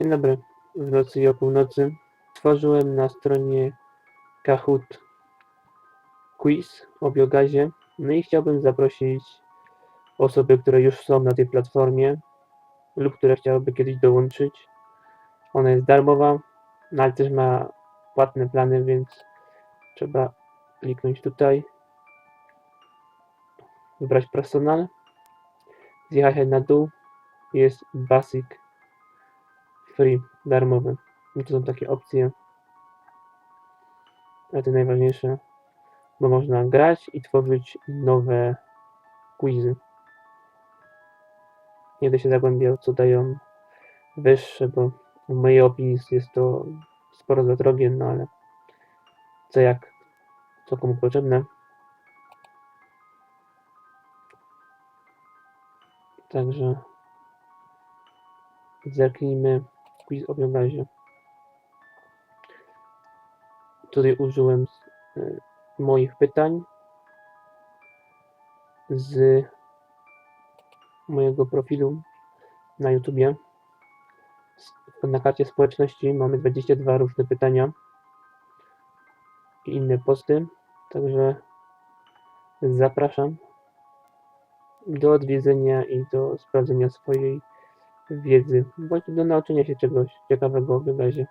Dzień dobry. W nocy i o północy tworzyłem na stronie Kahoot quiz o biogazie. No i chciałbym zaprosić osoby, które już są na tej platformie lub które chciałyby kiedyś dołączyć. Ona jest darmowa, no ale też ma płatne plany, więc trzeba kliknąć tutaj, wybrać personal, zjechać na dół, jest basic, free, darmowy. No to są takie opcje, ale to najważniejsze, bo można grać i tworzyć nowe quizy. Nie będę się zagłębiał, co dają wyższe, bo w mojej opinii jest to sporo za drogie, no ale co jak, co komu potrzebne. Także zerknijmy quiz o biogazie. Tutaj użyłem y, moich pytań z mojego profilu na YouTubie. Na karcie społeczności mamy 22 różne pytania i inne posty, także zapraszam do odwiedzenia i do sprawdzenia swojej wiedzy, bądź do nauczenia się czegoś ciekawego o biogazie.